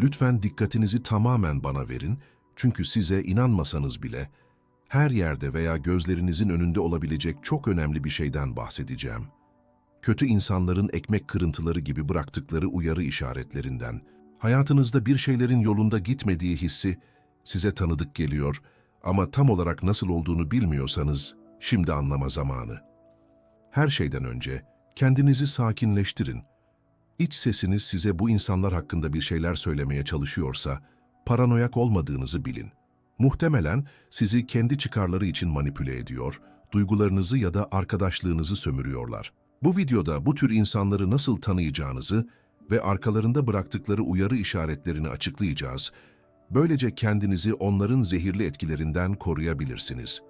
Lütfen dikkatinizi tamamen bana verin çünkü size inanmasanız bile her yerde veya gözlerinizin önünde olabilecek çok önemli bir şeyden bahsedeceğim. Kötü insanların ekmek kırıntıları gibi bıraktıkları uyarı işaretlerinden, hayatınızda bir şeylerin yolunda gitmediği hissi size tanıdık geliyor ama tam olarak nasıl olduğunu bilmiyorsanız şimdi anlama zamanı. Her şeyden önce kendinizi sakinleştirin. İç sesiniz size bu insanlar hakkında bir şeyler söylemeye çalışıyorsa, paranoyak olmadığınızı bilin. Muhtemelen sizi kendi çıkarları için manipüle ediyor, duygularınızı ya da arkadaşlığınızı sömürüyorlar. Bu videoda bu tür insanları nasıl tanıyacağınızı ve arkalarında bıraktıkları uyarı işaretlerini açıklayacağız. Böylece kendinizi onların zehirli etkilerinden koruyabilirsiniz.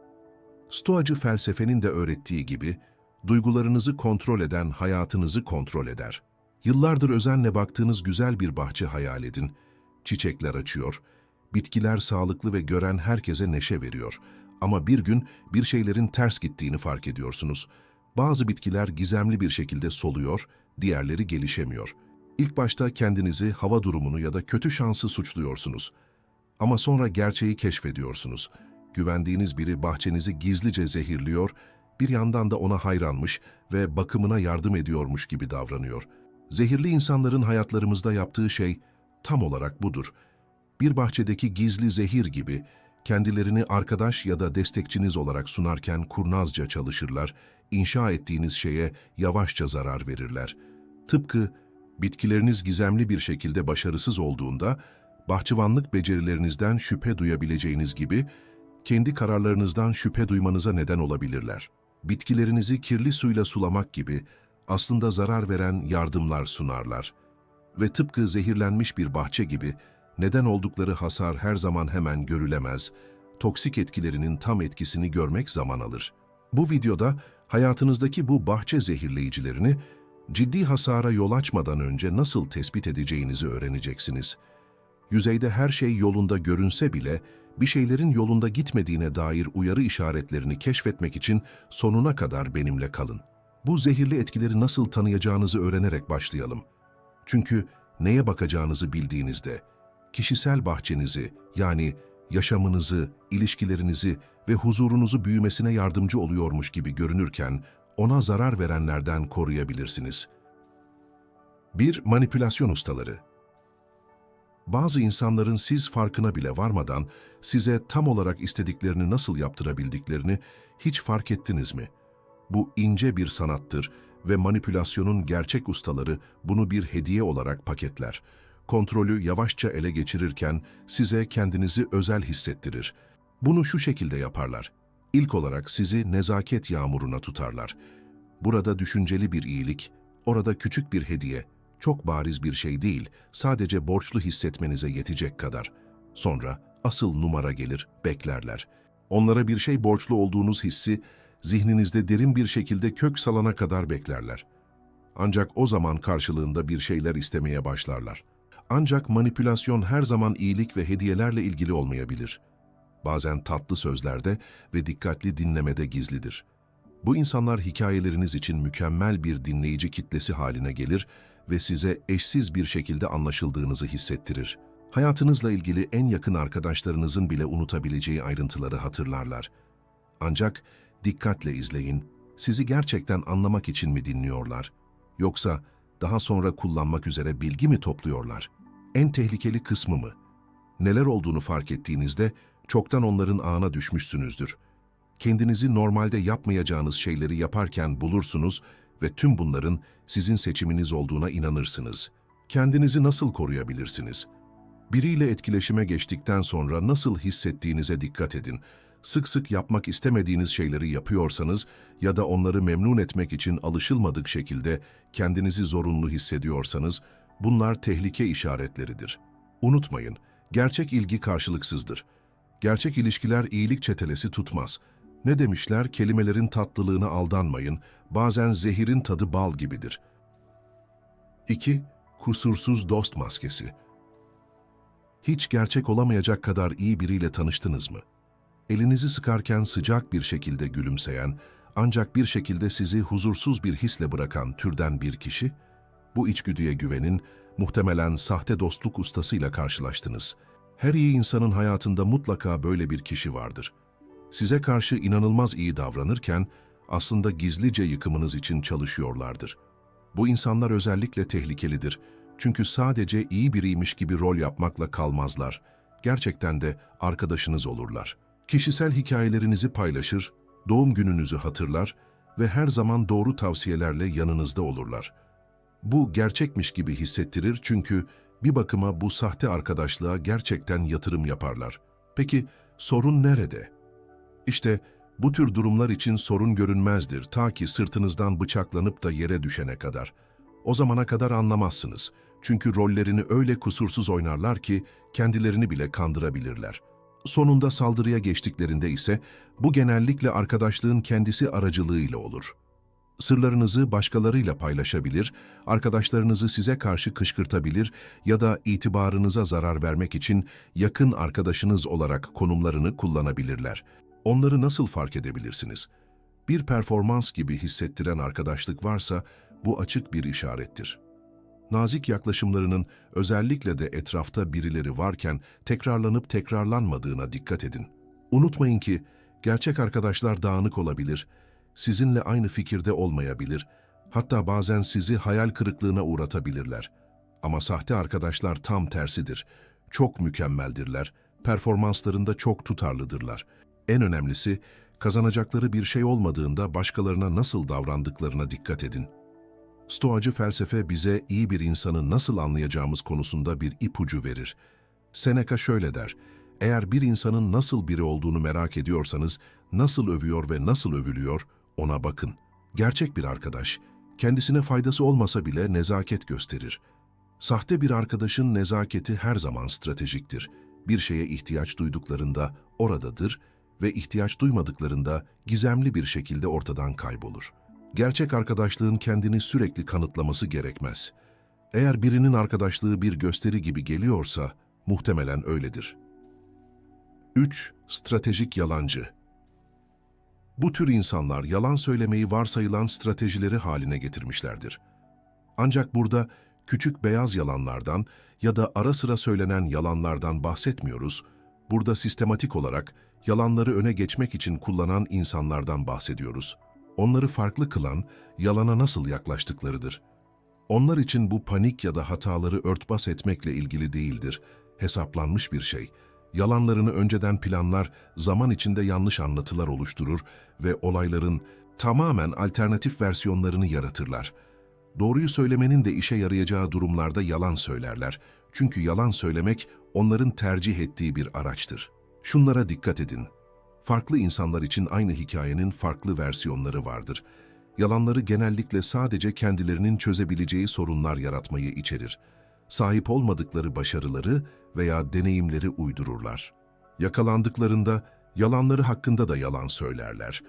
Stoacı felsefenin de öğrettiği gibi, duygularınızı kontrol eden hayatınızı kontrol eder. Yıllardır özenle baktığınız güzel bir bahçe hayal edin. Çiçekler açıyor, bitkiler sağlıklı ve gören herkese neşe veriyor. Ama bir gün bir şeylerin ters gittiğini fark ediyorsunuz. Bazı bitkiler gizemli bir şekilde soluyor, diğerleri gelişemiyor. İlk başta kendinizi, hava durumunu ya da kötü şansı suçluyorsunuz. Ama sonra gerçeği keşfediyorsunuz. Güvendiğiniz biri bahçenizi gizlice zehirliyor, bir yandan da ona hayranmış ve bakımına yardım ediyormuş gibi davranıyor. Zehirli insanların hayatlarımızda yaptığı şey tam olarak budur. Bir bahçedeki gizli zehir gibi kendilerini arkadaş ya da destekçiniz olarak sunarken kurnazca çalışırlar, inşa ettiğiniz şeye yavaşça zarar verirler. Tıpkı bitkileriniz gizemli bir şekilde başarısız olduğunda, bahçıvanlık becerilerinizden şüphe duyabileceğiniz gibi, kendi kararlarınızdan şüphe duymanıza neden olabilirler. Bitkilerinizi kirli suyla sulamak gibi aslında zarar veren yardımlar sunarlar. Ve tıpkı zehirlenmiş bir bahçe gibi neden oldukları hasar her zaman hemen görülemez, toksik etkilerinin tam etkisini görmek zaman alır. Bu videoda hayatınızdaki bu bahçe zehirleyicilerini ciddi hasara yol açmadan önce nasıl tespit edeceğinizi öğreneceksiniz. Yüzeyde her şey yolunda görünse bile bir şeylerin yolunda gitmediğine dair uyarı işaretlerini keşfetmek için sonuna kadar benimle kalın. Bu zehirli etkileri nasıl tanıyacağınızı öğrenerek başlayalım. Çünkü neye bakacağınızı bildiğinizde, kişisel bahçenizi yani yaşamınızı, ilişkilerinizi ve huzurunuzu büyümesine yardımcı oluyormuş gibi görünürken ona zarar verenlerden koruyabilirsiniz. 1. Manipülasyon ustaları bazı insanların siz farkına bile varmadan size tam olarak istediklerini nasıl yaptırabildiklerini hiç fark ettiniz mi? Bu ince bir sanattır ve manipülasyonun gerçek ustaları bunu bir hediye olarak paketler. Kontrolü yavaşça ele geçirirken size kendinizi özel hissettirir. Bunu şu şekilde yaparlar. İlk olarak sizi nezaket yağmuruna tutarlar. Burada düşünceli bir iyilik, orada küçük bir hediye, çok bariz bir şey değil, sadece borçlu hissetmenize yetecek kadar. Sonra asıl numara gelir, beklerler. Onlara bir şey borçlu olduğunuz hissi zihninizde derin bir şekilde kök salana kadar beklerler. Ancak o zaman karşılığında bir şeyler istemeye başlarlar. Ancak manipülasyon her zaman iyilik ve hediyelerle ilgili olmayabilir. Bazen tatlı sözlerde ve dikkatli dinlemede gizlidir. Bu insanlar hikayeleriniz için mükemmel bir dinleyici kitlesi haline gelir ve size eşsiz bir şekilde anlaşıldığınızı hissettirir. Hayatınızla ilgili en yakın arkadaşlarınızın bile unutabileceği ayrıntıları hatırlarlar. Ancak dikkatle izleyin, sizi gerçekten anlamak için mi dinliyorlar? Yoksa daha sonra kullanmak üzere bilgi mi topluyorlar? En tehlikeli kısmı mı? Neler olduğunu fark ettiğinizde çoktan onların ağına düşmüşsünüzdür. Kendinizi normalde yapmayacağınız şeyleri yaparken bulursunuz ve tüm bunların sizin seçiminiz olduğuna inanırsınız. Kendinizi nasıl koruyabilirsiniz? Biriyle etkileşime geçtikten sonra nasıl hissettiğinize dikkat edin. Sık sık yapmak istemediğiniz şeyleri yapıyorsanız ya da onları memnun etmek için alışılmadık şekilde kendinizi zorunlu hissediyorsanız bunlar tehlike işaretleridir. Unutmayın, gerçek ilgi karşılıksızdır. Gerçek ilişkiler iyilik çetelesi tutmaz. Ne demişler kelimelerin tatlılığına aldanmayın, bazen zehirin tadı bal gibidir. 2. Kusursuz dost maskesi. Hiç gerçek olamayacak kadar iyi biriyle tanıştınız mı? Elinizi sıkarken sıcak bir şekilde gülümseyen, ancak bir şekilde sizi huzursuz bir hisle bırakan türden bir kişi, bu içgüdüye güvenin, Muhtemelen sahte dostluk ustasıyla karşılaştınız. Her iyi insanın hayatında mutlaka böyle bir kişi vardır. Size karşı inanılmaz iyi davranırken aslında gizlice yıkımınız için çalışıyorlardır. Bu insanlar özellikle tehlikelidir. Çünkü sadece iyi biriymiş gibi rol yapmakla kalmazlar. Gerçekten de arkadaşınız olurlar. Kişisel hikayelerinizi paylaşır, doğum gününüzü hatırlar ve her zaman doğru tavsiyelerle yanınızda olurlar. Bu gerçekmiş gibi hissettirir çünkü bir bakıma bu sahte arkadaşlığa gerçekten yatırım yaparlar. Peki sorun nerede? İşte bu tür durumlar için sorun görünmezdir ta ki sırtınızdan bıçaklanıp da yere düşene kadar. O zamana kadar anlamazsınız. Çünkü rollerini öyle kusursuz oynarlar ki kendilerini bile kandırabilirler. Sonunda saldırıya geçtiklerinde ise bu genellikle arkadaşlığın kendisi aracılığıyla olur. Sırlarınızı başkalarıyla paylaşabilir, arkadaşlarınızı size karşı kışkırtabilir ya da itibarınıza zarar vermek için yakın arkadaşınız olarak konumlarını kullanabilirler. Onları nasıl fark edebilirsiniz? Bir performans gibi hissettiren arkadaşlık varsa bu açık bir işarettir. Nazik yaklaşımlarının özellikle de etrafta birileri varken tekrarlanıp tekrarlanmadığına dikkat edin. Unutmayın ki gerçek arkadaşlar dağınık olabilir, sizinle aynı fikirde olmayabilir, hatta bazen sizi hayal kırıklığına uğratabilirler. Ama sahte arkadaşlar tam tersidir. Çok mükemmeldirler, performanslarında çok tutarlıdırlar. En önemlisi, kazanacakları bir şey olmadığında başkalarına nasıl davrandıklarına dikkat edin. Stoacı felsefe bize iyi bir insanı nasıl anlayacağımız konusunda bir ipucu verir. Seneca şöyle der, eğer bir insanın nasıl biri olduğunu merak ediyorsanız, nasıl övüyor ve nasıl övülüyor, ona bakın. Gerçek bir arkadaş, kendisine faydası olmasa bile nezaket gösterir. Sahte bir arkadaşın nezaketi her zaman stratejiktir. Bir şeye ihtiyaç duyduklarında oradadır ve ihtiyaç duymadıklarında gizemli bir şekilde ortadan kaybolur. Gerçek arkadaşlığın kendini sürekli kanıtlaması gerekmez. Eğer birinin arkadaşlığı bir gösteri gibi geliyorsa, muhtemelen öyledir. 3. Stratejik yalancı Bu tür insanlar yalan söylemeyi varsayılan stratejileri haline getirmişlerdir. Ancak burada küçük beyaz yalanlardan ya da ara sıra söylenen yalanlardan bahsetmiyoruz, burada sistematik olarak yalanları öne geçmek için kullanan insanlardan bahsediyoruz. Onları farklı kılan, yalana nasıl yaklaştıklarıdır. Onlar için bu panik ya da hataları örtbas etmekle ilgili değildir, hesaplanmış bir şey. Yalanlarını önceden planlar, zaman içinde yanlış anlatılar oluşturur ve olayların tamamen alternatif versiyonlarını yaratırlar. Doğruyu söylemenin de işe yarayacağı durumlarda yalan söylerler. Çünkü yalan söylemek onların tercih ettiği bir araçtır. Şunlara dikkat edin. Farklı insanlar için aynı hikayenin farklı versiyonları vardır. Yalanları genellikle sadece kendilerinin çözebileceği sorunlar yaratmayı içerir. Sahip olmadıkları başarıları veya deneyimleri uydururlar. Yakalandıklarında yalanları hakkında da yalan söylerler.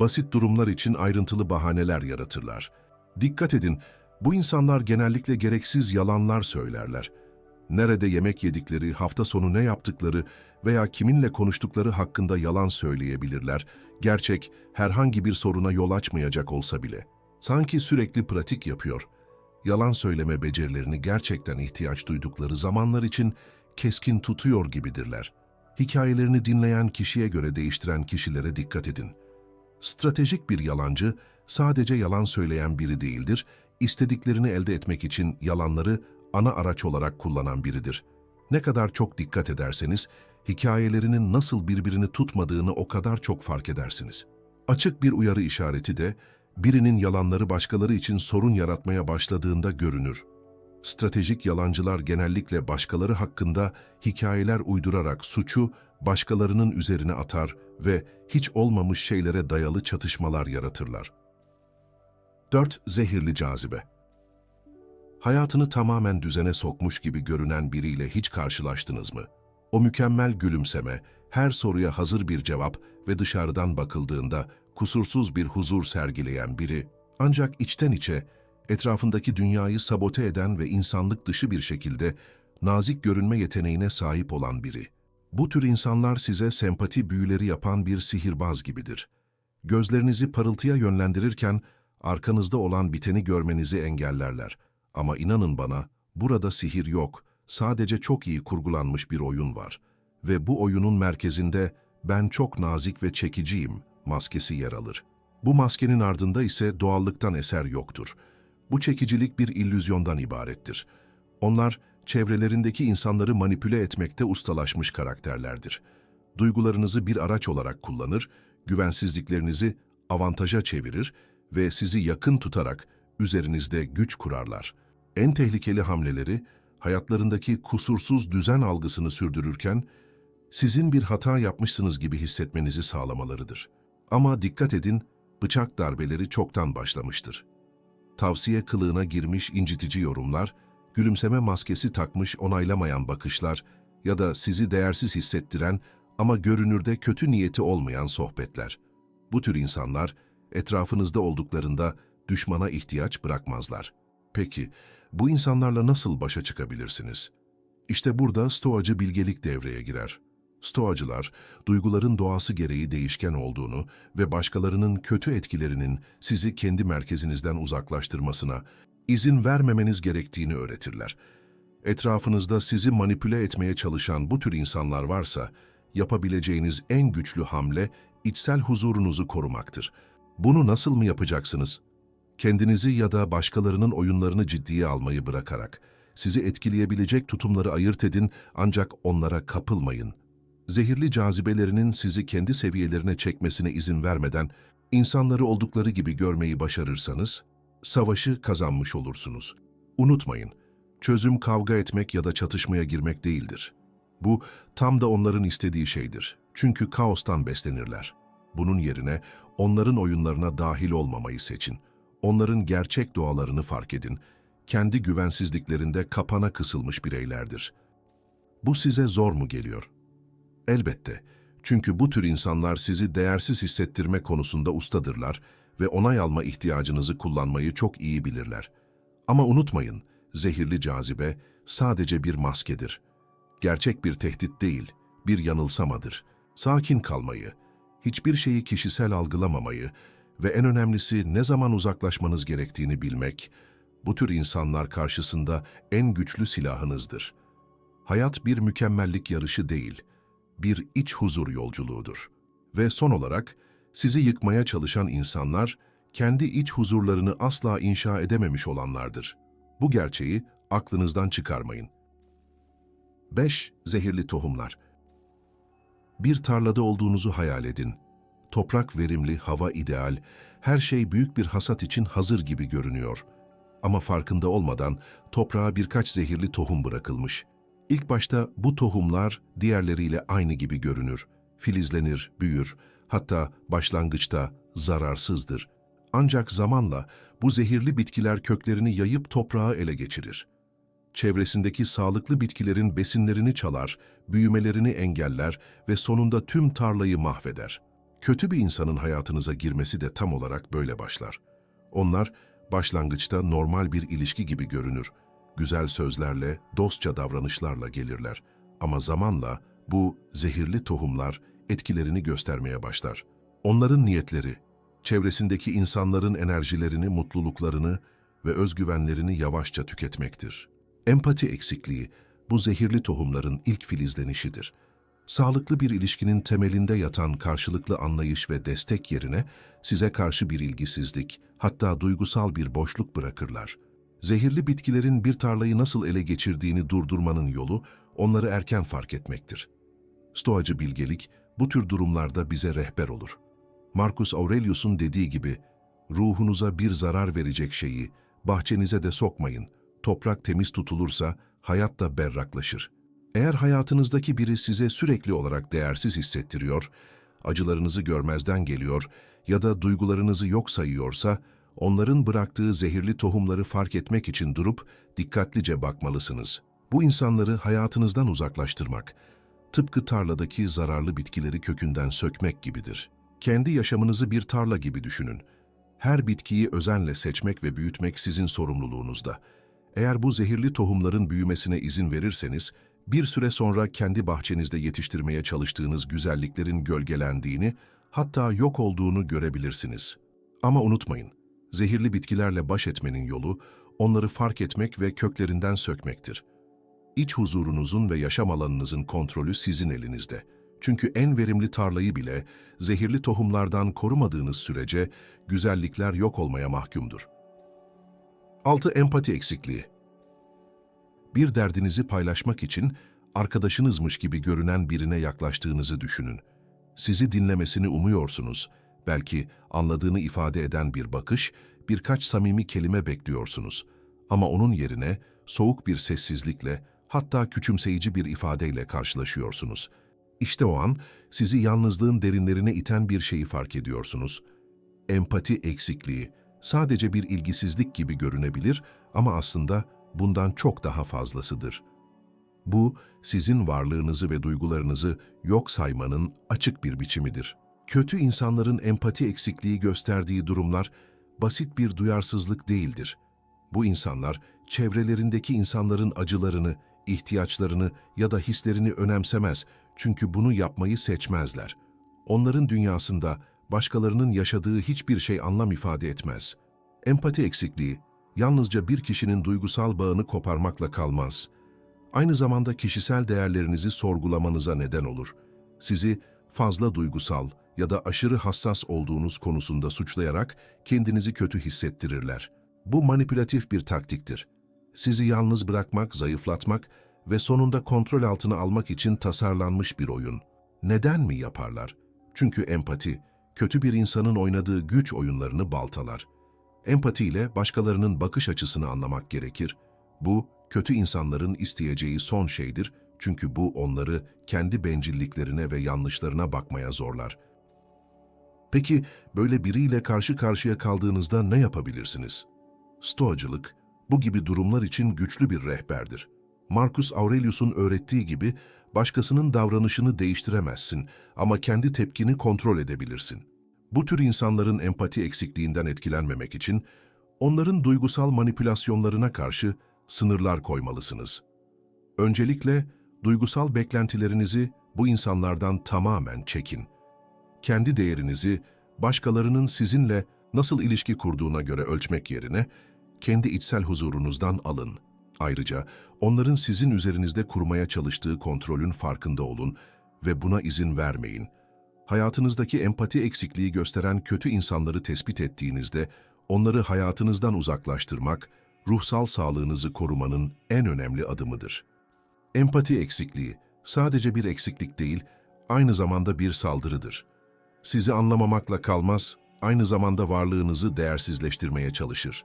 Basit durumlar için ayrıntılı bahaneler yaratırlar. Dikkat edin, bu insanlar genellikle gereksiz yalanlar söylerler. Nerede yemek yedikleri, hafta sonu ne yaptıkları veya kiminle konuştukları hakkında yalan söyleyebilirler, gerçek herhangi bir soruna yol açmayacak olsa bile. Sanki sürekli pratik yapıyor. Yalan söyleme becerilerini gerçekten ihtiyaç duydukları zamanlar için keskin tutuyor gibidirler. Hikayelerini dinleyen kişiye göre değiştiren kişilere dikkat edin. Stratejik bir yalancı sadece yalan söyleyen biri değildir, istediklerini elde etmek için yalanları ana araç olarak kullanan biridir. Ne kadar çok dikkat ederseniz, hikayelerinin nasıl birbirini tutmadığını o kadar çok fark edersiniz. Açık bir uyarı işareti de, birinin yalanları başkaları için sorun yaratmaya başladığında görünür. Stratejik yalancılar genellikle başkaları hakkında hikayeler uydurarak suçu başkalarının üzerine atar ve hiç olmamış şeylere dayalı çatışmalar yaratırlar. 4. Zehirli cazibe Hayatını tamamen düzene sokmuş gibi görünen biriyle hiç karşılaştınız mı? O mükemmel gülümseme, her soruya hazır bir cevap ve dışarıdan bakıldığında kusursuz bir huzur sergileyen biri, ancak içten içe etrafındaki dünyayı sabote eden ve insanlık dışı bir şekilde nazik görünme yeteneğine sahip olan biri. Bu tür insanlar size sempati büyüleri yapan bir sihirbaz gibidir. Gözlerinizi parıltıya yönlendirirken arkanızda olan biteni görmenizi engellerler. Ama inanın bana, Burada sihir yok, sadece çok iyi kurgulanmış bir oyun var. Ve bu oyunun merkezinde ben çok nazik ve çekiciyim maskesi yer alır. Bu maskenin ardında ise doğallıktan eser yoktur. Bu çekicilik bir illüzyondan ibarettir. Onlar çevrelerindeki insanları manipüle etmekte ustalaşmış karakterlerdir. Duygularınızı bir araç olarak kullanır, güvensizliklerinizi avantaja çevirir ve sizi yakın tutarak üzerinizde güç kurarlar. En tehlikeli hamleleri hayatlarındaki kusursuz düzen algısını sürdürürken sizin bir hata yapmışsınız gibi hissetmenizi sağlamalarıdır. Ama dikkat edin, bıçak darbeleri çoktan başlamıştır. Tavsiye kılığına girmiş incitici yorumlar, gülümseme maskesi takmış onaylamayan bakışlar ya da sizi değersiz hissettiren ama görünürde kötü niyeti olmayan sohbetler. Bu tür insanlar etrafınızda olduklarında düşmana ihtiyaç bırakmazlar. Peki, bu insanlarla nasıl başa çıkabilirsiniz? İşte burada stoacı bilgelik devreye girer. Stoacılar, duyguların doğası gereği değişken olduğunu ve başkalarının kötü etkilerinin sizi kendi merkezinizden uzaklaştırmasına izin vermemeniz gerektiğini öğretirler. Etrafınızda sizi manipüle etmeye çalışan bu tür insanlar varsa, yapabileceğiniz en güçlü hamle içsel huzurunuzu korumaktır. Bunu nasıl mı yapacaksınız? Kendinizi ya da başkalarının oyunlarını ciddiye almayı bırakarak, sizi etkileyebilecek tutumları ayırt edin ancak onlara kapılmayın. Zehirli cazibelerinin sizi kendi seviyelerine çekmesine izin vermeden, insanları oldukları gibi görmeyi başarırsanız, savaşı kazanmış olursunuz. Unutmayın, çözüm kavga etmek ya da çatışmaya girmek değildir. Bu tam da onların istediği şeydir. Çünkü kaostan beslenirler. Bunun yerine onların oyunlarına dahil olmamayı seçin. Onların gerçek doğalarını fark edin. Kendi güvensizliklerinde kapana kısılmış bireylerdir. Bu size zor mu geliyor? Elbette. Çünkü bu tür insanlar sizi değersiz hissettirme konusunda ustadırlar ve onay alma ihtiyacınızı kullanmayı çok iyi bilirler. Ama unutmayın, zehirli cazibe sadece bir maskedir. Gerçek bir tehdit değil, bir yanılsamadır. Sakin kalmayı, hiçbir şeyi kişisel algılamamayı ve en önemlisi ne zaman uzaklaşmanız gerektiğini bilmek, bu tür insanlar karşısında en güçlü silahınızdır. Hayat bir mükemmellik yarışı değil, bir iç huzur yolculuğudur. Ve son olarak, sizi yıkmaya çalışan insanlar, kendi iç huzurlarını asla inşa edememiş olanlardır. Bu gerçeği aklınızdan çıkarmayın. 5. Zehirli tohumlar Bir tarlada olduğunuzu hayal edin. Toprak verimli, hava ideal, her şey büyük bir hasat için hazır gibi görünüyor. Ama farkında olmadan toprağa birkaç zehirli tohum bırakılmış. İlk başta bu tohumlar diğerleriyle aynı gibi görünür. Filizlenir, büyür, hatta başlangıçta zararsızdır. Ancak zamanla bu zehirli bitkiler köklerini yayıp toprağı ele geçirir. Çevresindeki sağlıklı bitkilerin besinlerini çalar, büyümelerini engeller ve sonunda tüm tarlayı mahveder. Kötü bir insanın hayatınıza girmesi de tam olarak böyle başlar. Onlar başlangıçta normal bir ilişki gibi görünür. Güzel sözlerle, dostça davranışlarla gelirler. Ama zamanla bu zehirli tohumlar etkilerini göstermeye başlar. Onların niyetleri, çevresindeki insanların enerjilerini, mutluluklarını ve özgüvenlerini yavaşça tüketmektir. Empati eksikliği, bu zehirli tohumların ilk filizlenişidir. Sağlıklı bir ilişkinin temelinde yatan karşılıklı anlayış ve destek yerine size karşı bir ilgisizlik, hatta duygusal bir boşluk bırakırlar. Zehirli bitkilerin bir tarlayı nasıl ele geçirdiğini durdurmanın yolu, onları erken fark etmektir. Stoacı bilgelik, bu tür durumlarda bize rehber olur. Marcus Aurelius'un dediği gibi, ruhunuza bir zarar verecek şeyi, bahçenize de sokmayın. Toprak temiz tutulursa, hayat da berraklaşır. Eğer hayatınızdaki biri size sürekli olarak değersiz hissettiriyor, acılarınızı görmezden geliyor ya da duygularınızı yok sayıyorsa, onların bıraktığı zehirli tohumları fark etmek için durup dikkatlice bakmalısınız. Bu insanları hayatınızdan uzaklaştırmak, tıpkı tarladaki zararlı bitkileri kökünden sökmek gibidir. Kendi yaşamınızı bir tarla gibi düşünün. Her bitkiyi özenle seçmek ve büyütmek sizin sorumluluğunuzda. Eğer bu zehirli tohumların büyümesine izin verirseniz, bir süre sonra kendi bahçenizde yetiştirmeye çalıştığınız güzelliklerin gölgelendiğini, hatta yok olduğunu görebilirsiniz. Ama unutmayın, zehirli bitkilerle baş etmenin yolu, onları fark etmek ve köklerinden sökmektir. İç huzurunuzun ve yaşam alanınızın kontrolü sizin elinizde. Çünkü en verimli tarlayı bile zehirli tohumlardan korumadığınız sürece güzellikler yok olmaya mahkumdur. 6. Empati eksikliği Bir derdinizi paylaşmak için arkadaşınızmış gibi görünen birine yaklaştığınızı düşünün. Sizi dinlemesini umuyorsunuz. Belki anladığını ifade eden bir bakış, birkaç samimi kelime bekliyorsunuz. Ama onun yerine soğuk bir sessizlikle, hatta küçümseyici bir ifadeyle karşılaşıyorsunuz. İşte o an sizi yalnızlığın derinlerine iten bir şeyi fark ediyorsunuz. Empati eksikliği sadece bir ilgisizlik gibi görünebilir ama aslında bundan çok daha fazlasıdır. Bu, sizin varlığınızı ve duygularınızı yok saymanın açık bir biçimidir. Kötü insanların empati eksikliği gösterdiği durumlar basit bir duyarsızlık değildir. Bu insanlar çevrelerindeki insanların acılarını, ihtiyaçlarını ya da hislerini önemsemez çünkü bunu yapmayı seçmezler. Onların dünyasında başkalarının yaşadığı hiçbir şey anlam ifade etmez. Empati eksikliği yalnızca bir kişinin duygusal bağını koparmakla kalmaz. Aynı zamanda kişisel değerlerinizi sorgulamanıza neden olur. Sizi fazla duygusal ya da aşırı hassas olduğunuz konusunda suçlayarak kendinizi kötü hissettirirler. Bu manipülatif bir taktiktir. Sizi yalnız bırakmak, zayıflatmak ve sonunda kontrol altına almak için tasarlanmış bir oyun. Neden mi yaparlar? Çünkü empati, kötü bir insanın oynadığı güç oyunlarını baltalar. Empati ile başkalarının bakış açısını anlamak gerekir. Bu, kötü insanların isteyeceği son şeydir çünkü bu onları kendi bencilliklerine ve yanlışlarına bakmaya zorlar. Peki böyle biriyle karşı karşıya kaldığınızda ne yapabilirsiniz? Stoacılık, bu gibi durumlar için güçlü bir rehberdir. Marcus Aurelius'un öğrettiği gibi başkasının davranışını değiştiremezsin ama kendi tepkini kontrol edebilirsin. Bu tür insanların empati eksikliğinden etkilenmemek için onların duygusal manipülasyonlarına karşı sınırlar koymalısınız. Öncelikle duygusal beklentilerinizi bu insanlardan tamamen çekin. Kendi değerinizi başkalarının sizinle nasıl ilişki kurduğuna göre ölçmek yerine kendi içsel huzurunuzdan alın. Ayrıca onların sizin üzerinizde kurmaya çalıştığı kontrolün farkında olun ve buna izin vermeyin. Hayatınızdaki empati eksikliği gösteren kötü insanları tespit ettiğinizde onları hayatınızdan uzaklaştırmak, ruhsal sağlığınızı korumanın en önemli adımıdır. Empati eksikliği sadece bir eksiklik değil, aynı zamanda bir saldırıdır. Sizi anlamamakla kalmaz, aynı zamanda varlığınızı değersizleştirmeye çalışır.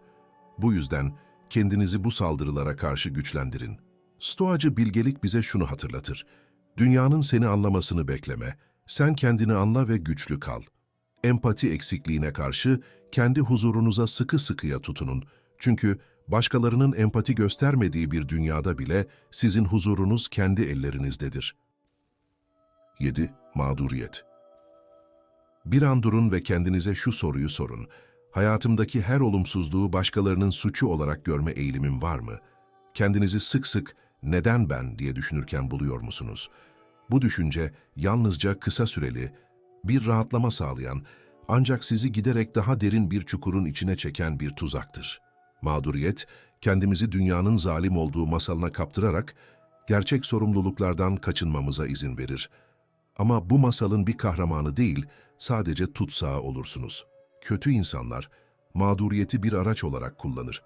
Bu yüzden kendinizi bu saldırılara karşı güçlendirin. Stoacı bilgelik bize şunu hatırlatır. Dünyanın seni anlamasını bekleme, sen kendini anla ve güçlü kal. Empati eksikliğine karşı kendi huzurunuza sıkı sıkıya tutunun. Çünkü başkalarının empati göstermediği bir dünyada bile sizin huzurunuz kendi ellerinizdedir. 7. Mağduriyet Bir an durun ve kendinize şu soruyu sorun. Hayatımdaki her olumsuzluğu başkalarının suçu olarak görme eğilimim var mı? Kendinizi sık sık neden ben diye düşünürken buluyor musunuz? Bu düşünce yalnızca kısa süreli, bir rahatlama sağlayan ancak sizi giderek daha derin bir çukurun içine çeken bir tuzaktır. Mağduriyet, kendimizi dünyanın zalim olduğu masalına kaptırarak gerçek sorumluluklardan kaçınmamıza izin verir. Ama bu masalın bir kahramanı değil, sadece tutsağı olursunuz. Kötü insanlar, mağduriyeti bir araç olarak kullanır.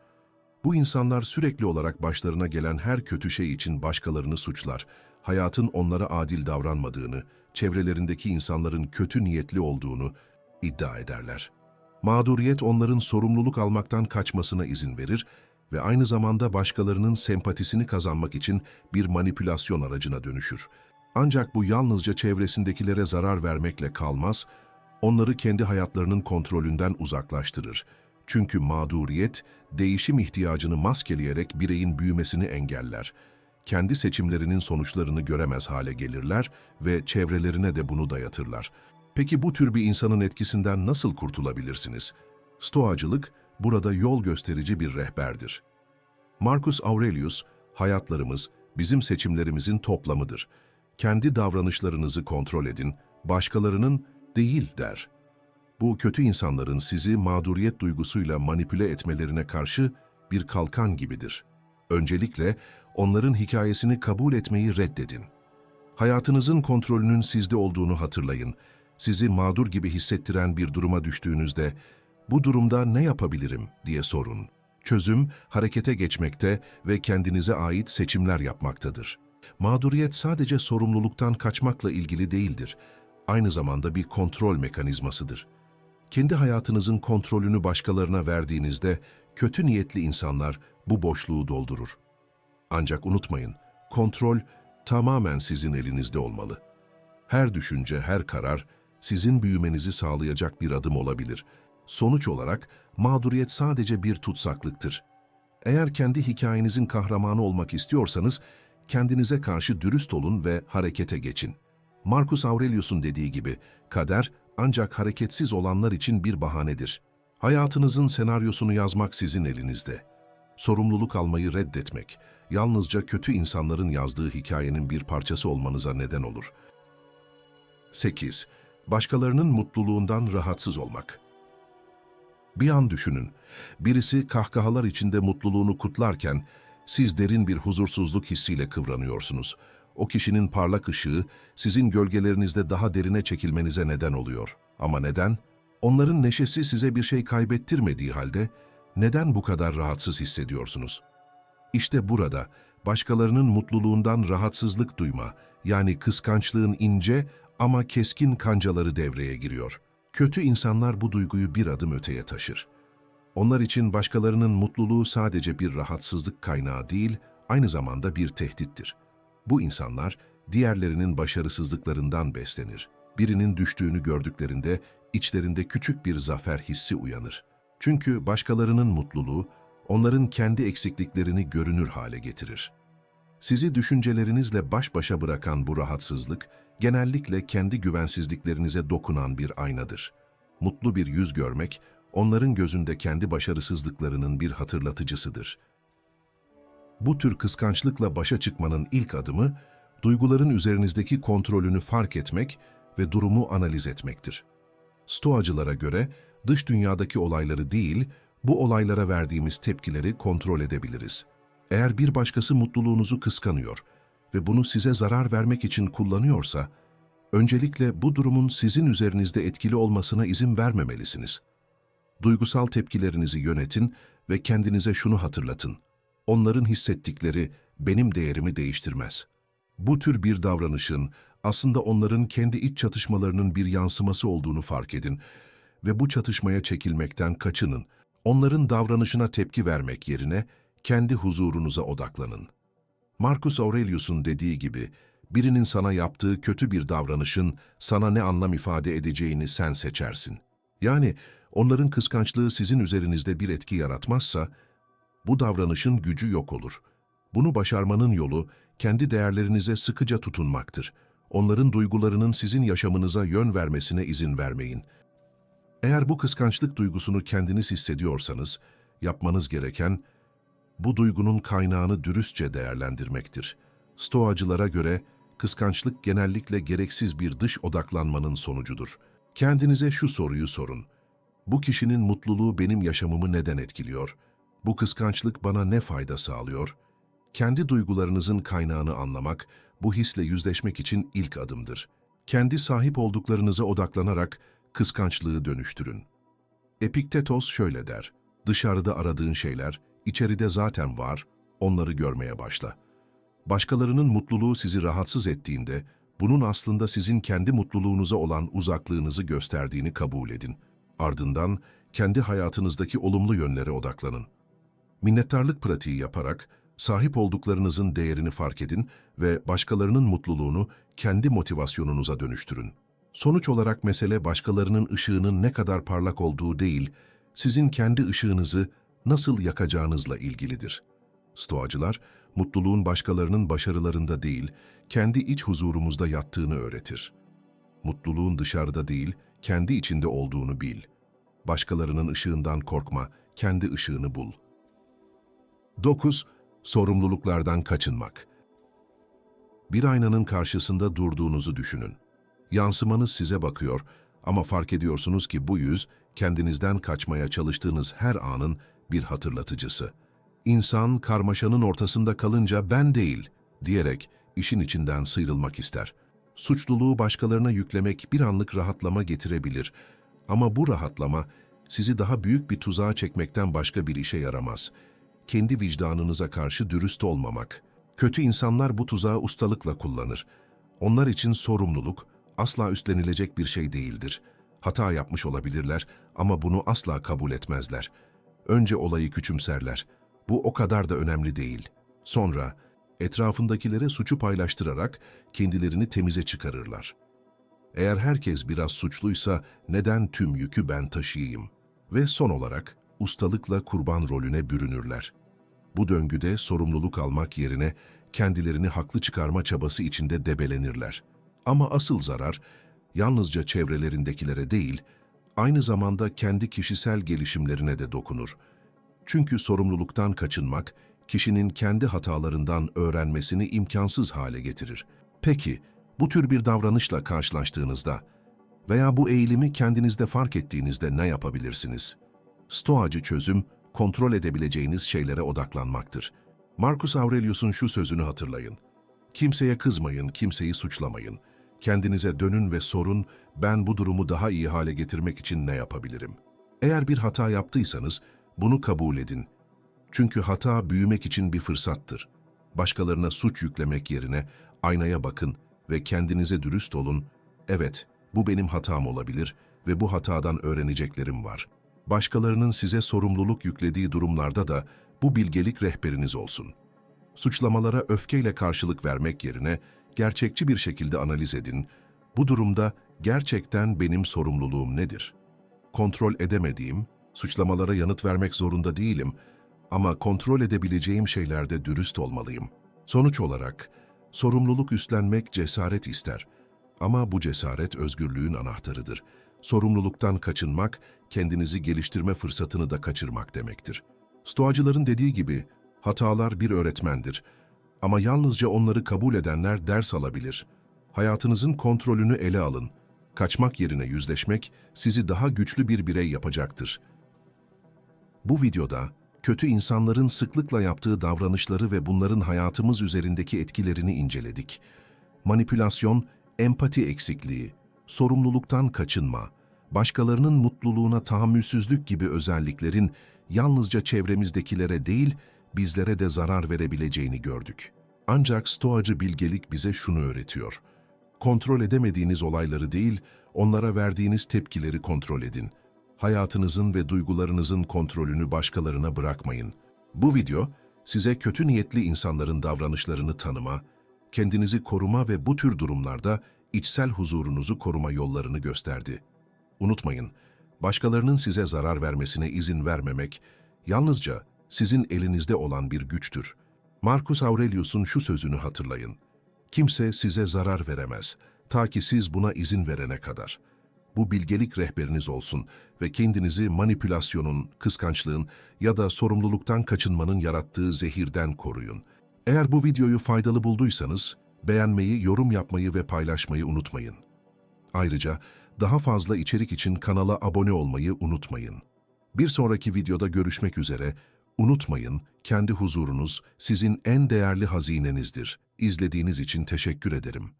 Bu insanlar sürekli olarak başlarına gelen her kötü şey için başkalarını suçlar, hayatın onlara adil davranmadığını, çevrelerindeki insanların kötü niyetli olduğunu iddia ederler. Mağduriyet onların sorumluluk almaktan kaçmasına izin verir ve aynı zamanda başkalarının sempatisini kazanmak için bir manipülasyon aracına dönüşür. Ancak bu yalnızca çevresindekilere zarar vermekle kalmaz, onları kendi hayatlarının kontrolünden uzaklaştırır. Çünkü mağduriyet, değişim ihtiyacını maskeleyerek bireyin büyümesini engeller. Kendi seçimlerinin sonuçlarını göremez hale gelirler ve çevrelerine de bunu dayatırlar. Peki bu tür bir insanın etkisinden nasıl kurtulabilirsiniz? Stoacılık burada yol gösterici bir rehberdir. Marcus Aurelius, hayatlarımız bizim seçimlerimizin toplamıdır. Kendi davranışlarınızı kontrol edin, başkalarının değil der. Bu kötü insanların sizi mağduriyet duygusuyla manipüle etmelerine karşı bir kalkan gibidir. Öncelikle onların hikayesini kabul etmeyi reddedin. Hayatınızın kontrolünün sizde olduğunu hatırlayın. Sizi mağdur gibi hissettiren bir duruma düştüğünüzde, bu durumda ne yapabilirim diye sorun. Çözüm, harekete geçmekte ve kendinize ait seçimler yapmaktadır. Mağduriyet sadece sorumluluktan kaçmakla ilgili değildir. Aynı zamanda bir kontrol mekanizmasıdır. Kendi hayatınızın kontrolünü başkalarına verdiğinizde, kötü niyetli insanlar bu boşluğu doldurur. Ancak unutmayın, kontrol tamamen sizin elinizde olmalı. Her düşünce, her karar sizin büyümenizi sağlayacak bir adım olabilir. Sonuç olarak mağduriyet sadece bir tutsaklıktır. Eğer kendi hikayenizin kahramanı olmak istiyorsanız, kendinize karşı dürüst olun ve harekete geçin. Marcus Aurelius'un dediği gibi, kader ancak hareketsiz olanlar için bir bahanedir. Hayatınızın senaryosunu yazmak sizin elinizde. Sorumluluk almayı reddetmek, yalnızca kötü insanların yazdığı hikayenin bir parçası olmanıza neden olur. 8. Başkalarının mutluluğundan rahatsız olmak. Bir an düşünün, birisi kahkahalar içinde mutluluğunu kutlarken, siz derin bir huzursuzluk hissiyle kıvranıyorsunuz. O kişinin parlak ışığı, sizin gölgelerinizde daha derine çekilmenize neden oluyor. Ama neden? Onların neşesi size bir şey kaybettirmediği halde, neden bu kadar rahatsız hissediyorsunuz? İşte burada, başkalarının mutluluğundan rahatsızlık duyma, yani kıskançlığın ince ama keskin kancaları devreye giriyor. Kötü insanlar bu duyguyu bir adım öteye taşır. Onlar için başkalarının mutluluğu sadece bir rahatsızlık kaynağı değil, aynı zamanda bir tehdittir. Bu insanlar diğerlerinin başarısızlıklarından beslenir. Birinin düştüğünü gördüklerinde içlerinde küçük bir zafer hissi uyanır. Çünkü başkalarının mutluluğu onların kendi eksikliklerini görünür hale getirir. Sizi düşüncelerinizle baş başa bırakan bu rahatsızlık, genellikle kendi güvensizliklerinize dokunan bir aynadır. Mutlu bir yüz görmek, onların gözünde kendi başarısızlıklarının bir hatırlatıcısıdır. Bu tür kıskançlıkla başa çıkmanın ilk adımı, duyguların üzerinizdeki kontrolünü fark etmek ve durumu analiz etmektir. Stoacılara göre dış dünyadaki olayları değil, bu olaylara verdiğimiz tepkileri kontrol edebiliriz. Eğer bir başkası mutluluğunuzu kıskanıyor ve bunu size zarar vermek için kullanıyorsa, öncelikle bu durumun sizin üzerinizde etkili olmasına izin vermemelisiniz. Duygusal tepkilerinizi yönetin ve kendinize şunu hatırlatın. Onların hissettikleri benim değerimi değiştirmez. Bu tür bir davranışın aslında onların kendi iç çatışmalarının bir yansıması olduğunu fark edin ve bu çatışmaya çekilmekten kaçının. Onların davranışına tepki vermek yerine kendi huzurunuza odaklanın. Marcus Aurelius'un dediği gibi, birinin sana yaptığı kötü bir davranışın sana ne anlam ifade edeceğini sen seçersin. Yani onların kıskançlığı sizin üzerinizde bir etki yaratmazsa, bu davranışın gücü yok olur. Bunu başarmanın yolu, kendi değerlerinize sıkıca tutunmaktır. Onların duygularının sizin yaşamınıza yön vermesine izin vermeyin. Eğer bu kıskançlık duygusunu kendiniz hissediyorsanız, yapmanız gereken, bu duygunun kaynağını dürüstçe değerlendirmektir. Stoacılara göre, kıskançlık genellikle gereksiz bir dış odaklanmanın sonucudur. Kendinize şu soruyu sorun. Bu kişinin mutluluğu benim yaşamımı neden etkiliyor? Bu kıskançlık bana ne fayda sağlıyor? Kendi duygularınızın kaynağını anlamak, bu hisle yüzleşmek için ilk adımdır. Kendi sahip olduklarınıza odaklanarak kıskançlığı dönüştürün. Epiktetos şöyle der, dışarıda aradığın şeyler, içeride zaten var, onları görmeye başla. Başkalarının mutluluğu sizi rahatsız ettiğinde, bunun aslında sizin kendi mutluluğunuza olan uzaklığınızı gösterdiğini kabul edin. Ardından kendi hayatınızdaki olumlu yönlere odaklanın. Minnettarlık pratiği yaparak, sahip olduklarınızın değerini fark edin ve başkalarının mutluluğunu kendi motivasyonunuza dönüştürün. Sonuç olarak mesele başkalarının ışığının ne kadar parlak olduğu değil, sizin kendi ışığınızı nasıl yakacağınızla ilgilidir. Stoacılar, mutluluğun başkalarının başarılarında değil, kendi iç huzurumuzda yattığını öğretir. Mutluluğun dışarıda değil, kendi içinde olduğunu bil. Başkalarının ışığından korkma, kendi ışığını bul. 9. Sorumluluklardan kaçınmak. Bir aynanın karşısında durduğunuzu düşünün. Yansımanız size bakıyor ama fark ediyorsunuz ki bu yüz, kendinizden kaçmaya çalıştığınız her anın bir hatırlatıcısı. İnsan karmaşanın ortasında kalınca ben değil diyerek işin içinden sıyrılmak ister. Suçluluğu başkalarına yüklemek bir anlık rahatlama getirebilir. Ama bu rahatlama sizi daha büyük bir tuzağa çekmekten başka bir işe yaramaz. Kendi vicdanınıza karşı dürüst olmamak. Kötü insanlar bu tuzağı ustalıkla kullanır. Onlar için sorumluluk asla üstlenilecek bir şey değildir. Hata yapmış olabilirler ama bunu asla kabul etmezler. Önce olayı küçümserler. Bu o kadar da önemli değil. Sonra etrafındakilere suçu paylaştırarak kendilerini temize çıkarırlar. Eğer herkes biraz suçluysa neden tüm yükü ben taşıyayım? Ve son olarak ustalıkla kurban rolüne bürünürler. Bu döngüde sorumluluk almak yerine kendilerini haklı çıkarma çabası içinde debelenirler. Ama asıl zarar yalnızca çevrelerindekilere değil, aynı zamanda kendi kişisel gelişimlerine de dokunur. Çünkü sorumluluktan kaçınmak, kişinin kendi hatalarından öğrenmesini imkansız hale getirir. Peki, bu tür bir davranışla karşılaştığınızda veya bu eğilimi kendinizde fark ettiğinizde ne yapabilirsiniz? Stoacı çözüm, kontrol edebileceğiniz şeylere odaklanmaktır. Marcus Aurelius'un şu sözünü hatırlayın. Kimseye kızmayın, kimseyi suçlamayın. Kendinize dönün ve sorun, ben bu durumu daha iyi hale getirmek için ne yapabilirim? Eğer bir hata yaptıysanız, bunu kabul edin. Çünkü hata büyümek için bir fırsattır. Başkalarına suç yüklemek yerine aynaya bakın ve kendinize dürüst olun. Evet, bu benim hatam olabilir ve bu hatadan öğreneceklerim var. Başkalarının size sorumluluk yüklediği durumlarda da bu bilgelik rehberiniz olsun. Suçlamalara öfkeyle karşılık vermek yerine gerçekçi bir şekilde analiz edin. Bu durumda gerçekten benim sorumluluğum nedir? Kontrol edemediğim, suçlamalara yanıt vermek zorunda değilim ama kontrol edebileceğim şeylerde dürüst olmalıyım. Sonuç olarak, sorumluluk üstlenmek cesaret ister. Ama bu cesaret özgürlüğün anahtarıdır. Sorumluluktan kaçınmak, kendinizi geliştirme fırsatını da kaçırmak demektir. Stoacıların dediği gibi, hatalar bir öğretmendir. Ama yalnızca onları kabul edenler ders alabilir. Hayatınızın kontrolünü ele alın. Kaçmak yerine yüzleşmek sizi daha güçlü bir birey yapacaktır. Bu videoda kötü insanların sıklıkla yaptığı davranışları ve bunların hayatımız üzerindeki etkilerini inceledik. Manipülasyon, empati eksikliği, sorumluluktan kaçınma, başkalarının mutluluğuna tahammülsüzlük gibi özelliklerin yalnızca çevremizdekilere değil, bizlere de zarar verebileceğini gördük. Ancak stoacı bilgelik bize şunu öğretiyor. Kontrol edemediğiniz olayları değil, onlara verdiğiniz tepkileri kontrol edin. Hayatınızın ve duygularınızın kontrolünü başkalarına bırakmayın. Bu video, size kötü niyetli insanların davranışlarını tanıma, kendinizi koruma ve bu tür durumlarda içsel huzurunuzu koruma yollarını gösterdi. Unutmayın, başkalarının size zarar vermesine izin vermemek, yalnızca sizin elinizde olan bir güçtür. Marcus Aurelius'un şu sözünü hatırlayın. Kimse size zarar veremez, ta ki siz buna izin verene kadar. Bu bilgelik rehberiniz olsun ve kendinizi manipülasyonun, kıskançlığın ya da sorumluluktan kaçınmanın yarattığı zehirden koruyun. Eğer bu videoyu faydalı bulduysanız, beğenmeyi, yorum yapmayı ve paylaşmayı unutmayın. Ayrıca daha fazla içerik için kanala abone olmayı unutmayın. Bir sonraki videoda görüşmek üzere. Unutmayın, kendi huzurunuz sizin en değerli hazinenizdir. İzlediğiniz için teşekkür ederim.